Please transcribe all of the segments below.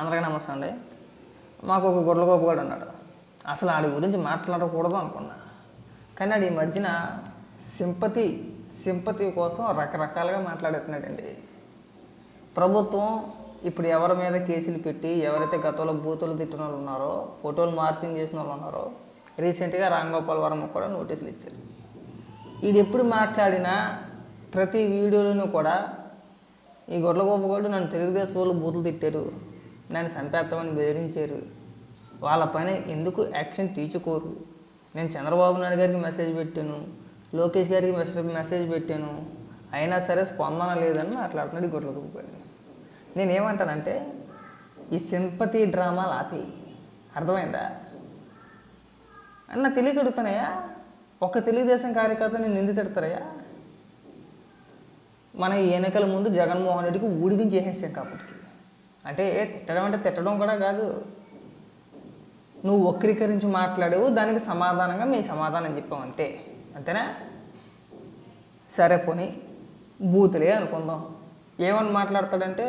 అందరికీ నమస్తే అండి. మాకు ఒక గొడ్ల కూడా ఉన్నాడు. అసలు ఆడి గురించి మాట్లాడకూడదు అనుకున్నా. కానీ ఆడు ఈ మధ్యన సింపతి సింపతి కోసం రకరకాలుగా మాట్లాడుతున్నాడండి. ప్రభుత్వం ఇప్పుడు ఎవరి మీద కేసులు పెట్టి ఎవరైతే గతంలో బూతులు తిట్టిన వాళ్ళు ఉన్నారో ఫోటోలు మార్పింగ్ చేసిన వాళ్ళు ఉన్నారో రీసెంట్గా రాంగోపాల్ వర్మ కూడా నోటీసులు ఇచ్చారు. వీడు ఎప్పుడు మాట్లాడినా ప్రతి వీడియోలోనూ కూడా ఈ గుడ్లగోపగాడు నన్ను తెలుగుదేశం వాళ్ళు బూతులు తిట్టారు. నన్ను చంపేస్తామని బెదిరించారు. వాళ్ళ పైన ఎందుకు యాక్షన్ తీసుకోరు నేను చంద్రబాబు నాయుడు గారికి మెసేజ్ పెట్టాను లోకేష్ గారికి మెసేజ్ మెసేజ్ పెట్టాను. అయినా సరే స్పందన లేదని మాట్లాడుతున్నాడు ఈ గొడ్ల నేనేమంటానంటే ఈ సింపతి డ్రామాలు ఆపి అర్థమైందా? అన్న తెలియకడుగుతున్నాయా ఒక తెలుగుదేశం కార్యకర్త నేను ఎందుకు తిడతారయ్యా? మన ఈ ఎన్నికల ముందు జగన్మోహన్ రెడ్డికి ఊడిగించేసేసాం కాబట్టి. అంటే తిట్టడం అంటే తిట్టడం కూడా కాదు. నువ్వు వక్రీకరించి మాట్లాడావు దానికి సమాధానంగా మేము సమాధానం చెప్పాం అంతే. అంతేనా? సరే పోనీ బూతులే అనుకుందాం. ఏమని మాట్లాడతాడంటే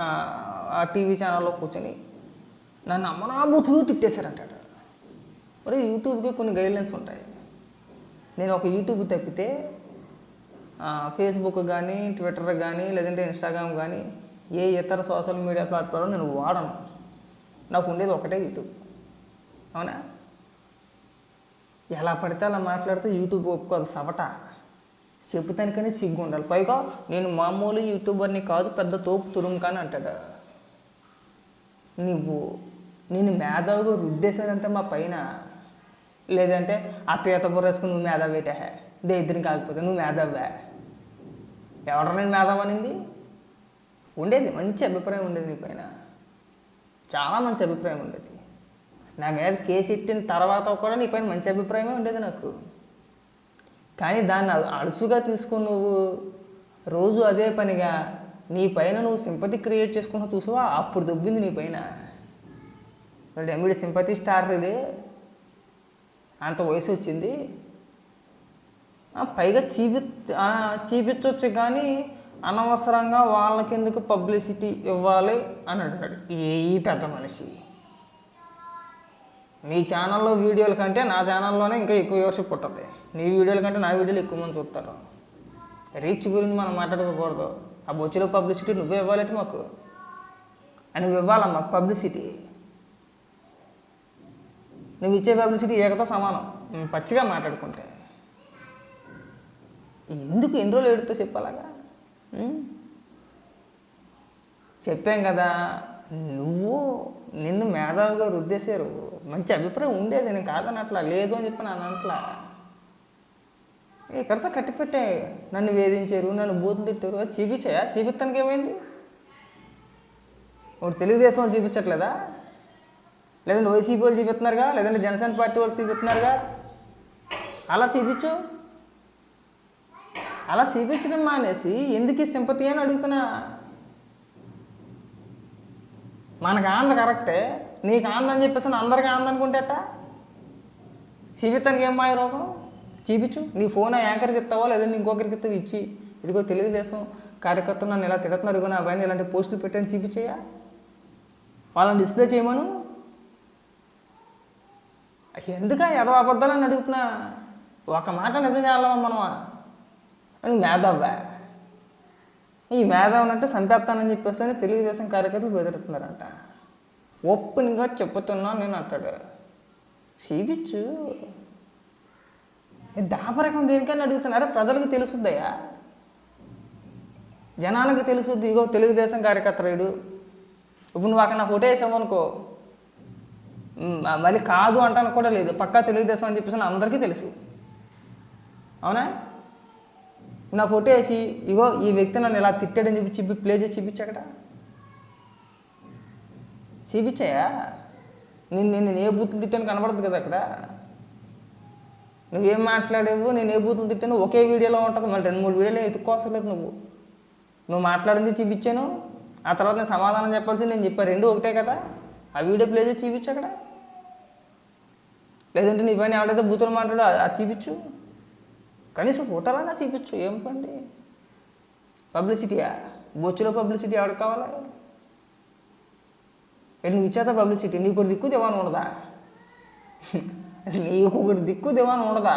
ఆ, టీవీ ఛానల్లో కూర్చొని నన్ను అమ్మనా బూతులు తిట్టేశారంటాడు. మరి యూట్యూబ్కి కొన్ని గైడ్లైన్స్ ఉంటాయి. నేను ఒక యూట్యూబ్ తప్పితే ఫేస్బుక్ కానీ ట్విట్టర్ కానీ లేదంటే ఇన్స్టాగ్రామ్ కానీ ఏ ఇతర సోషల్ మీడియా ప్లాట్ఫామ్ నేను వాడను. నాకు ఉండేది ఒకటే యూట్యూబ్ అవునా? ఎలా పడితే అలా మాట్లాడితే యూట్యూబ్ ఒప్పుకోదు సవట చెబుతానికనే సిగ్గు ఉండాలి. పైగా నేను మామూలు యూట్యూబర్ని కాదు పెద్ద తోపు తురుము కానీ అంటాడు. నువ్వు నేను మేధావిగా రుద్దేశానంటే మా పైన. లేదంటే ఆ పీత బుర్రేసుకుని నువ్వు మేధావి దే దరిద్రం కాకపోతే నువ్వు మేధావే ఎవడ నేను మేధావి ఉండేది మంచి అభిప్రాయం ఉండేది నీ పైన. చాలా మంచి అభిప్రాయం ఉండేది. నా మీద కేసు ఎట్టిన తర్వాత కూడా నీ పైన మంచి అభిప్రాయమే ఉండేది నాకు. కానీ దాన్ని అలు- అలుసుగా తీసుకుని నువ్వు రోజు అదే పనిగా నీ పైన నువ్వు సింపతి క్రియేట్ చేసుకున్న చూసావా? అప్పుడు దొబ్బింది నీ పైన. ఎమ్మిడి సింపతి స్టార్ ఇది అంత వయసు వచ్చింది. పైగా చీపి చీపించవచ్చు కానీ అనవసరంగా వాళ్ళకి ఎందుకు పబ్లిసిటీ ఇవ్వాలి అని అడిగాడు. ఏ పెద్ద మనిషి. మీ ఛానల్లో వీడియోల కంటే నా ఛానల్లోనే ఇంకా ఎక్కువ వ్యూవర్షిప్ ఉంటుంది నీ వీడియోల కంటే నా వీడియోలు ఎక్కువ మంది చూస్తారు. రీచ్ గురించి మనం మాట్లాడుకోకూడదు. ఆ బొచ్చులో పబ్లిసిటీ నువ్వే ఇవ్వాలంటే మాకు. అని నువ్వు ఇవ్వాలమ్మా పబ్లిసిటీ. నువ్వు ఇచ్చే పబ్లిసిటీ ఏకతో సమానం. పచ్చిగా మాట్లాడుకుంటే. ఎందుకు ఎన్ని రోజులు ఏడుతో చెప్పాలాగా? చెప్పాం కదా నువ్వు నిన్ను మేధావిగా రుద్దేశారు మంచి అభిప్రాయం ఉండేది నేను కాదనట్లా లేదు అని చెప్పి నన్ను అనట్లా. ఇక్కడితో కట్టిపెట్టే. నన్ను వేధించారు నన్ను బూతులు తిట్టారు. అది చూపించాయా? చూపిస్తానికి ఏమైంది ఒకటి తెలుగుదేశం వాళ్ళు చూపించట్లేదా? లేదంటే వైసీపీ వాళ్ళు చూపిస్తున్నారుగా? లేదంటే జనసేన పార్టీ వాళ్ళు చూపిస్తున్నారుగా? అలా చూపించు. అలా చూపించడం మానేసి ఎందుకు ఈ సింపతి అని అడుగుతున్నా? మనకు ఆంద కరెక్టే. నీకు ఆందని చెప్పేసి అందరికీ ఆందనుకుంటేట చూపిస్తానికి ఏం మాయ రోగం? చూపించు నీ ఫోన్ ఆ యాంకర్కి ఇస్తావా? లేదంటే ఇంకొకరికి ఇస్తావు? ఇచ్చి. ఇదిగో తెలుగుదేశం కార్యకర్తలు నన్ను ఇలా తిడుతున్నారు. ఇదిగో నా ఇలాంటి పోస్టులు పెట్టని చూపించేయా వాళ్ళని డిస్ప్లే చేయమను. ఎందుక ఎదవ అబద్ధాలని అడుగుతున్నా? ఒక మాట నిజం వెళ్ళమా మనమా అని మేధావా ఈ మేధావునంటే చంపేస్తానని చెప్పేసి తెలుగుదేశం కార్యకర్తలు బెదిరుతున్నారంట ఓపెన్గా చెప్పుతున్నా నేను అంటాడు. చూపించు దాపరకం దేనికని అడుగుతున్నారా? ప్రజలకు తెలుసుద్దయ్యా. జనానికి తెలుసుద్ది ఇగో తెలుగుదేశం కార్యకర్తడు ఇప్పుడు నువ్వు అక్కడ నాకు ఫోటో వేసావనుకో మళ్ళీ కాదు అంటాను కూడా లేదు. పక్కా తెలుగుదేశం అని చెప్పేసి అందరికీ తెలుసు. అవునా? నా ఫోటో వేసి ఇగో ఈ వ్యక్తి నన్ను ఇలా తిట్టాడని చెప్పి చెప్పి ప్లే చేసి చూపించాకట. చూపించాయా? నేను నేను ఏ బూతులు తిట్టాను కనబడదు కదా అక్కడ. నువ్వేం మాట్లాడేవు? నేను ఏ బూతులు తిట్టాను? ఒకే వీడియోలో ఉంటుంది. మళ్ళీ రెండు మూడు వీడియోలు ఎత్తుక్కోవసరం నువ్వు? నువ్వు మాట్లాడింది చూపించాను. ఆ తర్వాత నేను సమాధానం చెప్పాల్సింది నేను చెప్పాను రెండు ఒకటే కదా. ఆ వీడియో ప్లే చేసి చూపించు అక్కడ లేదంటే నీ పైన ఎవడైతే బూతులు మాట్లాడో అది చూపించు. కనీసం ఫోటోలన్నా చూపించు ఏం పండి పబ్లిసిటీయా బొచ్చులో పబ్లిసిటీ ఎవరికి కావాలా? ఏంటి నువ్వు ఇచ్చేత పబ్లిసిటీ నీకు ఒకటి దిక్కు దివాన్ ఉండదా? నీకు ఒకటి దిక్కు దివాన్ ఉండదా?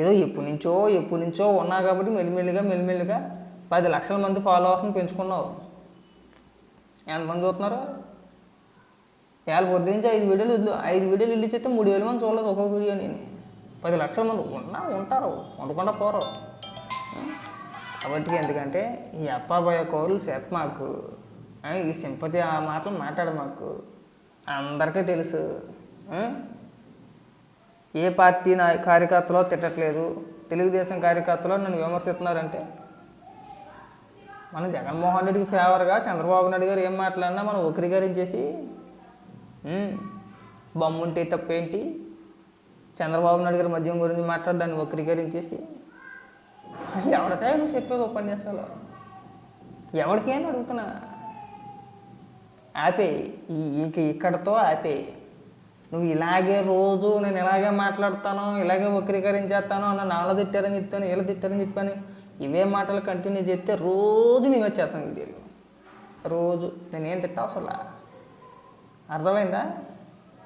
ఏదో ఎప్పటి నుంచో ఎప్పటి నుంచో ఉన్నా కాబట్టి మెల్లిమెల్లిగా మెల్లిమెల్లిగా పది లక్షల మంది ఫాలోవర్స్ని పెంచుకున్నావు. ఎంతమంది చూస్తున్నారు? వేళ పొద్దు నుంచి ఐదు వీడియోలు ఐదు వీడియోలు ఇల్లు చేస్తే మూడు వేల మంది చూడలేదు ఒక్కొక్క వీడియో నేను. పది లక్షల మంది ఉన్నా ఉంటారు ఉండకుండా పోరు. కాబట్టి ఎందుకంటే ఈ అప్పాబాయ కౌలు సెట్ మాకు. ఈ సింపతి ఆ మాటలు మాట్లాడు మాకు. అందరికీ తెలుసు. ఏ పార్టీ నా కార్యకర్తలో తిట్టట్లేదు? తెలుగుదేశం కార్యకర్తలో నన్ను విమర్శిస్తున్నారంటే? మన జగన్మోహన్ రెడ్డికి ఫేవర్గా చంద్రబాబు నాయుడు గారు ఏం మాట్లాడినా మనం వక్రీకరించేసి ఉమ్, బొమ్ముంటే తప్పేంటి? చంద్రబాబు నాయుడు గారి మద్యం గురించి మాట్లాడి దాన్ని వక్రీకరించేసి ఎవరికైనా నువ్వు చెప్పేది ఉపన్యాసాలు? ఎవరికేం అడుగుతున్నా. ఆపే ఇక ఇక్కడతో ఆపే. నువ్వు ఇలాగే రోజు నేను ఇలాగే మాట్లాడతాను ఇలాగే వక్రీకరించేస్తాను అన్న నాలో తిట్టారని చెప్తాను ఇలా తిట్టారని చెప్పాను. ఇవే మాటలు కంటిన్యూ చేస్తే రోజు నేను వచ్చేస్తాను వీడియోలు. రోజు. నేనేం తిట్టా అసలు అర్థమైందా?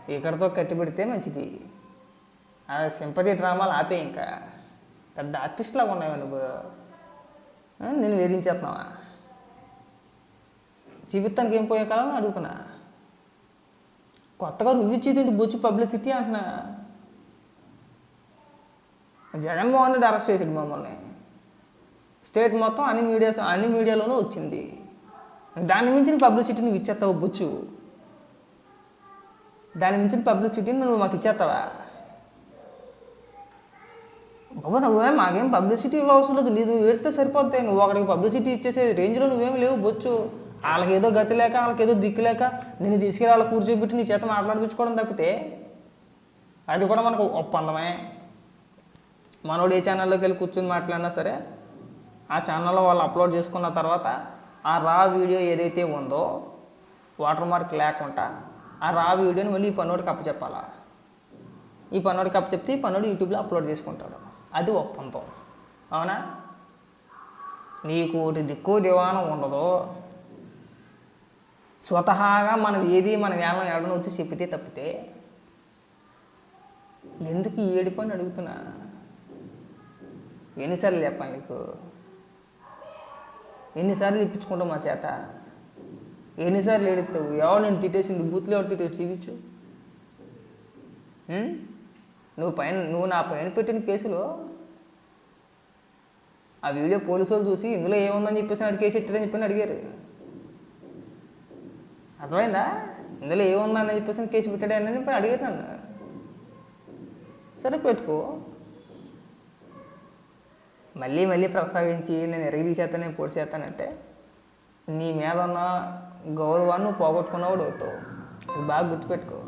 ఇక్కడతో కట్టి పెడితే మంచిది. సింపతి డ్రామాలు ఆపే ఇంకా. పెద్ద ఆర్టిస్ట్ లాగా ఉన్నావు నువ్వు. నేను వేధించేస్తున్నావా? జీవితానికి ఏం పోయే కాలం అడుగుతున్నా. కొత్తగా నువ్వు ఇచ్చేది బొచ్చు పబ్లిసిటీ అంటున్నా. జగన్మోహన్ రెడ్డి అరెస్ట్ చేసాడు మమ్మల్ని. స్టేట్ మొత్తం అన్ని మీడియా అన్ని మీడియాలోనూ వచ్చింది. దాని మించిన పబ్లిసిటీ నువ్వు ఇచ్చేస్తావు బొచ్చు? దాని మించిన పబ్లిసిటీని నువ్వు మాకు ఇచ్చేస్తావా? బాబా నువ్వేం మాకేం పబ్లిసిటీ అవసరం లేదు. నీది నువ్వు ఏడితే సరిపోతాయి. నువ్వు ఒకడికి పబ్లిసిటీ ఇచ్చేసే రేంజ్లో నువ్వేం లేవు బొచ్చు. వాళ్ళకి ఏదో గతి లేక వాళ్ళకి ఏదో దిక్కు లేక నేను తీసుకెళ్ళి వాళ్ళ కూర్చోబెట్టి నీ చేత మాట్లాడిపించుకోవడం తప్పితే అది కూడా మనకు ఒప్పందమే మనోడు ఏ ఛానల్లోకి వెళ్ళి కూర్చొని మాట్లాడినా సరే ఆ ఛానల్లో వాళ్ళు అప్లోడ్ చేసుకున్న తర్వాత ఆ రా వీడియో ఏదైతే ఉందో వాటర్ మార్క్ లేకుండా ఆ రా వీడియోని మళ్ళీ ఈ పనోడికి అప్పచెప్పాలా? ఈ పనోడికి అప్పచెప్తే ఈ పనోడు యూట్యూబ్లో అప్లోడ్ చేసుకుంటాడు. అది ఒప్పందం. అవునా? నీకు ఒకటి దిక్కు దివానం ఉండదు. స్వతహాగా మనం ఏది మన వేళ ఎడన వచ్చి చెప్పితే తప్పితే ఎందుకు ఈ ఏడుపు అడుగుతున్నా? ఎన్నిసార్లు చెప్పాను నీకు? ఎన్నిసార్లు ఇప్పించుకుంటావు మా చేత? ఎన్నిసార్లు ఏడుస్తావు ఎవరు నేను తిట్టేసింది? బూత్లో ఎవరు తిట్టేసి చూపించు నువ్వు పైన నువ్వు నా పైన పెట్టిన కేసులో ఆ వీడియో పోలీసు వాళ్ళు చూసి ఇందులో ఏముందని చెప్పేసి నాడు కేసు ఎట్టారని చెప్పని అడిగారు. అర్థమైందా? ఇందులో ఏముందని చెప్పేసి కేసు పెట్టాడని చెప్పి అడిగారు నన్ను. సరే పెట్టుకో. మళ్ళీ మళ్ళీ ప్రస్తావించి నేను ఎరగి తీసేస్తాను నేను పొడి చేస్తానంటే నీ మీద ఉన్న గౌరవాన్ని నువ్వు పోగొట్టుకున్నవాడు అవుతావు. ఇది బాగా గుర్తుపెట్టుకో.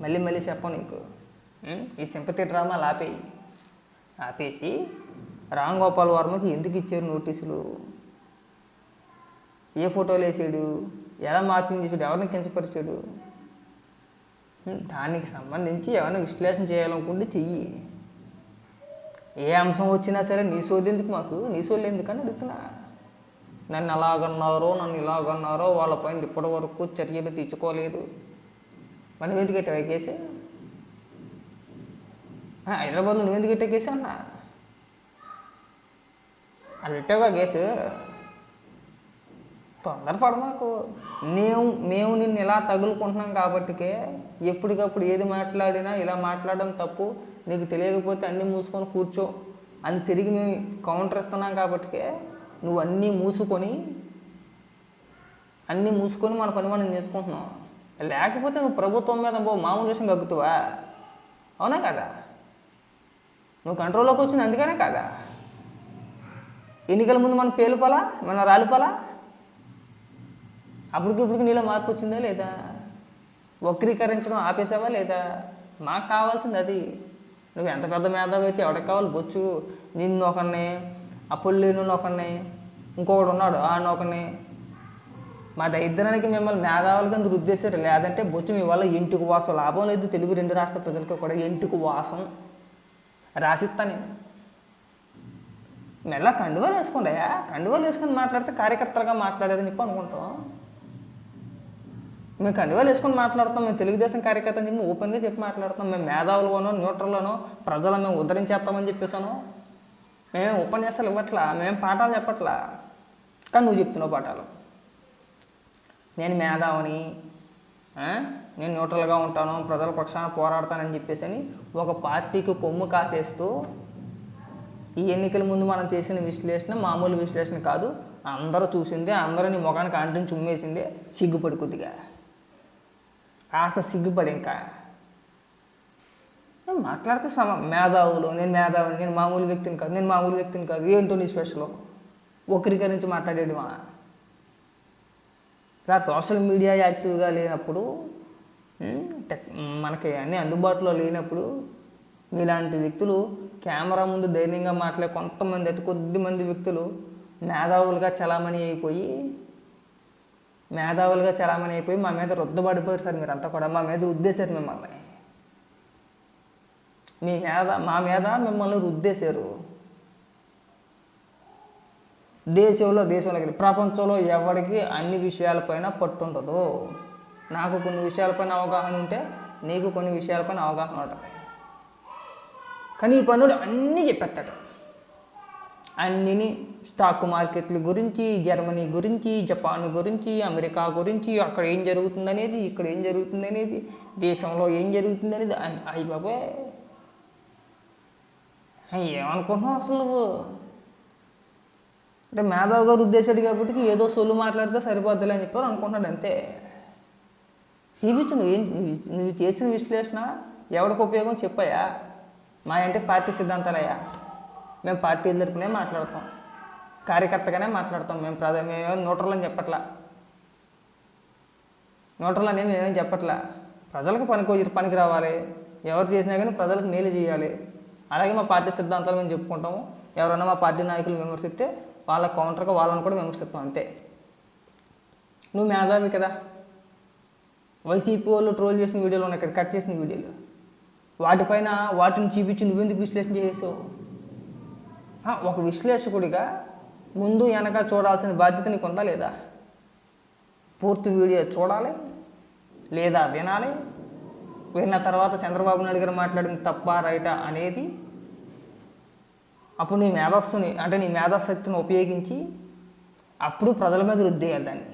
మళ్ళీ మళ్ళీ చెప్పను నీకు. ఈ సింపతి డ్రామాలు ఆపేయి ఆపేసి రామ్ గోపాల్ వర్మకి ఎందుకు ఇచ్చారు నోటీసులు? ఏ ఫోటోలు వేసాడు? ఎలా మార్పింగ్ చేసాడు? ఎవరిని కించపరిచాడు? దానికి సంబంధించి ఏమైనా విశ్లేషణ చేయాలనుకుంటే చెయ్యి. ఏ అంశం వచ్చినా సరే నీ సోది ఎందుకు మాకు? నీ సోళ్ళు ఎందుకని అడుగుతున్నా. నన్ను అలాగన్నారో నన్ను ఇలాగన్నారో వాళ్ళ పైన ఇప్పటి వరకు చర్యలు తీసుకోలేదు. మనం ఎందుకు పెట్టావు ఈ హైదరాబాద్లో నువ్వు ఎందుకు ఇట్టే కేసు అన్నా అది పెట్టావుగా కేసు? తొందరపడ మాకు మేము మేము నిన్ను ఇలా తగులుకుంటున్నాం కాబట్టికే ఎప్పటికప్పుడు ఏది మాట్లాడినా ఇలా మాట్లాడడం తప్పు. నీకు తెలియకపోతే అన్నీ మూసుకొని కూర్చో. అని తిరిగి మేము కౌంటర్ ఇస్తున్నాం కాబట్టికే నువ్వు అన్నీ మూసుకొని అన్నీ మూసుకొని మన పని మనం చేసుకుంటున్నాం లేకపోతే నువ్వు ప్రభుత్వం మీద పో మామూలు విషయం గగ్గుతావా అవునా కదా? నువ్వు కంట్రోల్లోకి వచ్చింది అందుకనే కదా. ఎన్నికల ముందు మనం పేలుపలా? మనం రాలిపాలా? అప్పటికి ఇప్పటికి నీలో మార్పు వచ్చిందా లేదా? వక్రీకరించడం ఆపేసావా లేదా? మాకు కావాల్సింది అది. నువ్వు ఎంత పెద్ద మేధావి అయితే ఎవరికి కావాలి? బొచ్చు. నిన్ను ఒకరిని ఆ ఒకరిని ఇంకొకడు ఉన్నాడు ఆ ఒకరిని మా దరిద్రానికి మిమ్మల్ని మేధావుల కింద రుద్దేశారు. లేదంటే బొచ్చు మీ వల్ల ఇంటికి వాసం లాభం లేదు. తెలుగు రెండు రాష్ట్ర ప్రజలకు కూడా ఇంటికి వాసం. రాసిస్తా నేను మెల్ల కండువాలు వేసుకోండియా కండువాలు వేసుకొని మాట్లాడితే కార్యకర్తలుగా మాట్లాడేది నిప్పు అనుకుంటాం మేము కండువాలు వేసుకొని మాట్లాడుతాం మేము తెలుగుదేశం కార్యకర్త అని చెప్పి ఓపెన్గా చెప్పి మాట్లాడుతాం మేము మేధావులుగానో న్యూట్రల్లోనో ప్రజలను మేము ఉద్ధరించేస్తామని చెప్పేసాను. మేము ఉపన్యాసాలు ఇవ్వట్లా? మేము పాఠాలు చెప్పట్లా? కానీ నువ్వు చెప్తున్నావు పాఠాలు. నేను మేధావని నేను న్యూట్రల్గా ఉంటాను ప్రజల పక్షాన పోరాడతానని చెప్పేసి అని ఒక పార్టీకి కొమ్ము కాసేస్తూ ఈ ఎన్నికల ముందు మనం చేసిన విశ్లేషణ మామూలు విశ్లేషణ కాదు. అందరూ చూసిందే అందరూ నీ ముఖానికి అంటుని చుమ్మేసిందే సిగ్గుపడి కొద్దిగా. కాస్త సిగ్గుపడి ఇంకా. నేను మాట్లాడితే సమ మేధావులు నేను మేధావులు నేను మామూలు వ్యక్తిని కాదు నేను మామూలు వ్యక్తిని కాదు. ఏంటో నీ స్పెషల్ ఒకరికరించి మాట్లాడేటివా? సార్ సోషల్ మీడియా యాక్టివ్గా లేనప్పుడు టెక్ మనకి అన్నీ అందుబాటులో లేనప్పుడు మీలాంటి వ్యక్తులు కెమెరా ముందు ధైర్యంగా మాట్లాడే కొంతమంది అయితే కొద్ది మంది వ్యక్తులు మేధావులుగా చలామణి అయిపోయి మేధావులుగా చలామణి అయిపోయి మా మీద రుద్దబడిపోయారు సార్ మీరంతా కూడా. మా మీద రుద్దేశారు మిమ్మల్ని. మీ మీద మా మీద మిమ్మల్ని రుద్దేశారు. దేశంలో దేశంలో ప్రపంచంలో ఎవరికి అన్ని విషయాలపైన పట్టుండదు. నాకు కొన్ని విషయాలపైన అవగాహన ఉంటే నీకు కొన్ని విషయాలపైన అవగాహన ఉంటుంది కానీ ఈ పనుడు అన్నీ చెప్పేస్తాడు. అన్నిని స్టాక్ మార్కెట్ల గురించి జర్మనీ గురించి జపాన్ గురించి అమెరికా గురించి అక్కడ ఏం జరుగుతుంది అనేది ఇక్కడ ఏం జరుగుతుంది అనేది దేశంలో ఏం జరుగుతుంది అనేది అయ్యి బాబోయ్. ఏమనుకుంటున్నావు అసలు నువ్వు? అంటే మేధావ్ గారు ఉద్దేశాడు కాబట్టి ఏదో సొల్లు మాట్లాడితే సరిపోద్దులే అని చెప్పారు అనుకుంటున్నాడు అంతే. చూపించు నువ్వు ఏం నువ్వు- చేసిన విశ్లేషణ ఎవరికి ఉపయోగం చెప్పాయా మా అంటే పార్టీ సిద్ధాంతాలయ్యా. మేము పార్టీ తరపునే మాట్లాడతాం. కార్యకర్తగానే మాట్లాడతాం. మేము ప్రధ మేమేమో న్యూట్రల్ అని చెప్పట్లా. న్యూట్రల్ అనేది మేమేం చెప్పట్లా. ప్రజలకు పనికి పనికి రావాలి. ఎవరు చేసినా కానీ ప్రజలకు మేలు చేయాలి. అలాగే మా పార్టీ సిద్ధాంతాలు మేము చెప్పుకుంటాము. ఎవరైనా మా పార్టీ నాయకులు విమర్శిస్తే వాళ్ళ కౌంటర్గా వాళ్ళని కూడా విమర్శిస్తాం అంతే. నువ్వు మేధావి కదా. వైసీపీ వాళ్ళు ట్రోల్ చేసిన వీడియోలు ఉన్నాయి ఇక్కడ కట్ చేసిన వీడియోలు. వాటిపైన వాటిని చూపించి నువ్వెందుకు విశ్లేషణ చేసావు ఒక విశ్లేషకుడిగా ముందు వెనక చూడాల్సిన బాధ్యత నీకు ఉందా లేదా పూర్తి వీడియో చూడాలి లేదా వినాలి? విన్న తర్వాత చంద్రబాబు నాయుడు గారు మాట్లాడింది తప్ప రైటా అనేది? అప్పుడు నీ మేధస్సుని అంటే నీ మేధాశక్తిని ఉపయోగించి అప్పుడు ప్రజల మీద రుద్దేయాలి దాన్ని.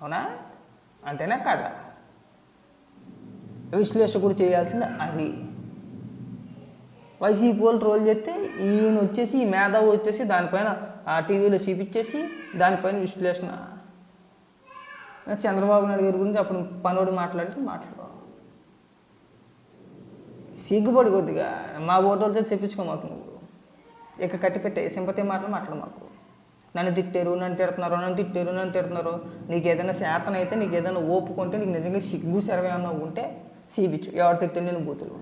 అవునా? అంతేనా కాదా? విశ్లేషకుడు చేయాల్సింది అది. వైసీపీ వాళ్ళు ట్రోల్ చేస్తే ఈయన వచ్చేసి ఈ మేధావు వచ్చేసి దానిపైన ఆ టీవీలో చూపించేసి దానిపైన విశ్లేషణ. చంద్రబాబు నాయుడు గారి గురించి అప్పుడు పనోడు మాట్లాడితే మాట్లాడు. సిగ్గుపడి కొద్దిగా మా ఓటోలతో చెప్పించుకో మాకు నువ్వు. ఇక కట్టిపెట్టే సింపతి మాటలు మాట్లాడు మాకు. నన్ను తిట్టారు నన్ను తిడుతున్నారు నన్ను తిట్టారు నన్ను తిడుతున్నారు. నీకు ఏదైనా శాతం అయితే నీకు ఏదైనా ఓపుకుంటే నీకు నిజంగా సిగ్గు సెరవ ఏమన్నా ఉంటే చూపించు ఎవరు తిట్టాడు నేను బూతులు.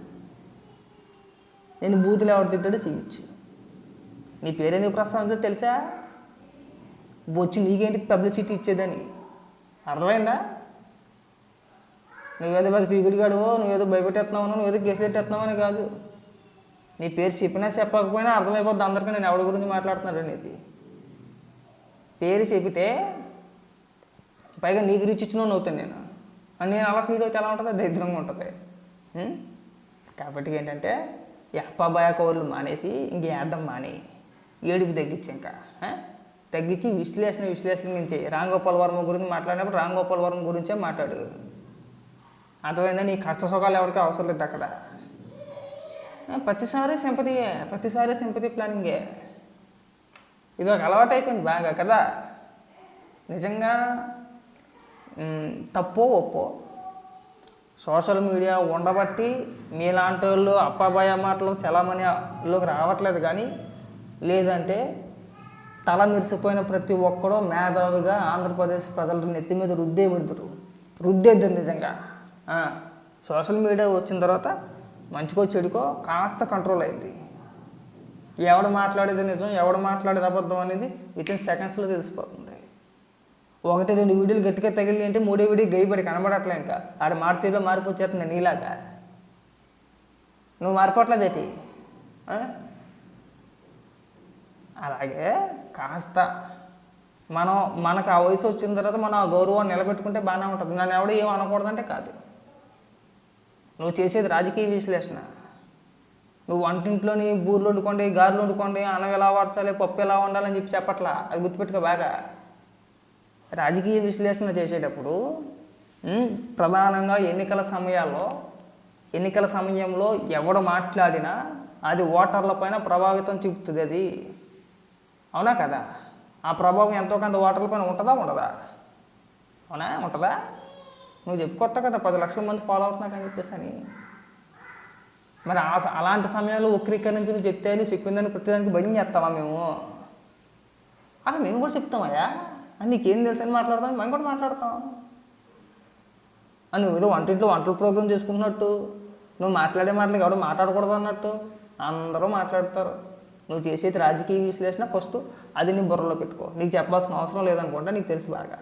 నేను బూతులు ఎవరు తిట్టాడో చూపించు నీ పేరెందుకు ప్రస్తావించో తెలుసా? వచ్చి నీకేంటి పబ్లిసిటీ ఇచ్చేదని. అర్థమైందా? నువ్వేదో పెద్ద పీకుడిగాడువో నువ్వేదో భయపెట్టేస్తున్నావు నువ్వేదో కేసు పెట్టేస్తున్నావు అని కాదు. నీ పేరు చెప్పినా చెప్పకపోయినా అర్థమైపోద్ది. అందరికీ నేను ఎవరి గురించి మాట్లాడుతున్నాను అనేది. పేరు చెబితే పైగా నీ గురించి ఇచ్చిన అవుతాను నేను. అని నేను అలా ఫీల్ అయితే ఎలా ఉంటుంది? దరిద్రంగా ఉంటుంది. కాబట్టి ఏంటంటే ఎప్పబాయ కౌరులు మానేసి ఇంకేద్దాం మాని ఏడుపు తగ్గించి ఇంకా తగ్గించి విశ్లేషణ విశ్లేషణ నుంచి రాంగోపాల్ వర్మ గురించి మాట్లాడినప్పుడు రాంగోపాల్ వర్మ గురించే మాట్లాడు. అర్థమైందా? నీ కష్ట సుఖాలు ఎవరికి అవసరం లేదు అక్కడ. ప్రతిసారి సింపతియే ప్రతిసారి సింపతి ప్లానింగే. ఇది ఒక అలవాటు అయిపోయింది బాగా కదా. నిజంగా తప్పో ఒప్పో. సోషల్ మీడియా ఉండబట్టి మీలాంటి వాళ్ళు అప్పాబాయ మాటలు చలామణిలోకి రావట్లేదు కానీ లేదంటే తల మెరిసిపోయిన ప్రతి ఒక్కడూ మేధావిగా ఆంధ్రప్రదేశ్ ప్రజల నెత్తి మీద రుద్దే పెడతారు. రుద్దేద్దరు నిజంగా. సోషల్ మీడియా వచ్చిన తర్వాత మంచికో చెడుకో కాస్త కంట్రోల్ అయింది. ఎవడు మాట్లాడేది నిజం ఎవడు మాట్లాడేది అబద్ధం అనేది విత్ ఇన్ సెకండ్స్లో తెలిసిపోతుంది. ఒకటి రెండు వీడియోలు గట్టిగా తగిలి అంటే మూడో వీడియో గైపడి కనబడట్లే ఇంకా. ఆడ మారుతీలో మారిపోచేస్తుంది నీలాగా. నువ్వు మారిపోవట్లేదేటి ఆ? అలాగే కాస్త మనం మనకు ఆ వయసు వచ్చిన తర్వాత మనం ఆ గౌరవాన్ని నిలబెట్టుకుంటే బాగానే ఉంటుంది. నన్ను ఎవడు ఏం అనకూడదంటే కాదు. నువ్వు చేసేది రాజకీయ విశ్లేషణ. నువ్వు వంటింట్లోని బూర్లు వండుకోండి గారెలు వండుకోండి అన్నం ఎలా వార్చాలి పప్పు ఎలా వండాలని చెప్పి చెప్పట్లా. అది గుర్తుపెట్టుకో బాగా. రాజకీయ విశ్లేషణ చేసేటప్పుడు ప్రధానంగా ఎన్నికల సమయాల్లో ఎన్నికల సమయంలో ఎవడు మాట్లాడినా అది ఓటర్ల పైన ప్రభావితం చూపుతుంది అది. అవునా కదా? ఆ ప్రభావం ఎంతో కొంత ఓటర్ల పైన ఉంటుందా ఉండదా? అవునా? ఉంటుందా? నువ్వు చెప్పుకొస్తావు కదా పది లక్షల మంది ఫాలోవర్స్ నాకు అని చెప్పేసి అని. మరి ఆ అలాంటి సమయంలో వక్రీకరించి నువ్వు చెప్తే చెప్పిందని ప్రతిదానికి భయం చేస్తావా మేము? అలా మేము కూడా చెప్తామయ్యా. అని నీకేం తెలుసు అని మాట్లాడతాం మేము కూడా మాట్లాడతాం. అని నువ్వు ఏదో వంటింట్లో వంటల ప్రోగ్రామ్ చేసుకుంటున్నట్టు నువ్వు మాట్లాడే మాటలు ఎవడు మాట్లాడకూడదు అన్నట్టు అందరూ మాట్లాడతారు. నువ్వు చేసేది రాజకీయ విశ్లేషణ ఫస్ట్ అది నీ బుర్రలో పెట్టుకో. నీకు చెప్పాల్సిన అవసరం లేదనుకుంటా నీకు తెలుసు బాగా.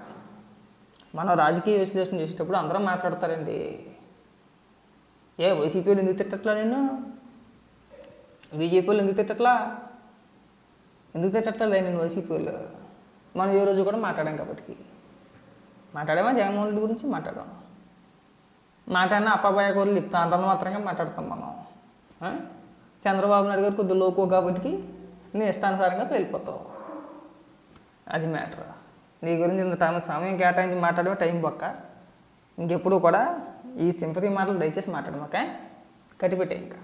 మనం రాజకీయ విశ్లేషణ చేసేటప్పుడు అందరం మాట్లాడతారండి. ఏ వైసీపీలు ఎందుకు తిట్టట్లా నేను బీజేపీలు ఎందుకు తిట్టట్లా? ఎందుకు తిట్టట్లే నేను వైసీపీలు మనం ఏ రోజు కూడా మాట్లాడాం కాబట్టి. మాట్లాడామా? జగన్మోహన్ రెడ్డి గురించి మాట్లాడాం మాట్లాడినా అప్పాబాయ కూరలు చెప్తా అంటాను మాత్రంగా మాట్లాడతాం మనం. చంద్రబాబు నాయుడు గారు కొద్దిగా లోకో కాబట్టి నీ ఇష్టానుసారంగా వెళ్ళిపోతావు అది మ్యాటర్. నీ గురించి ఇంత టైం సమయం కేటాయించి మాట్లాడే టైం పక్క? ఇంకెప్పుడు కూడా ఈ సింపతి మాటలు దయచేసి మాట్లాడమాక కట్టిపెట్టే ఇంకా.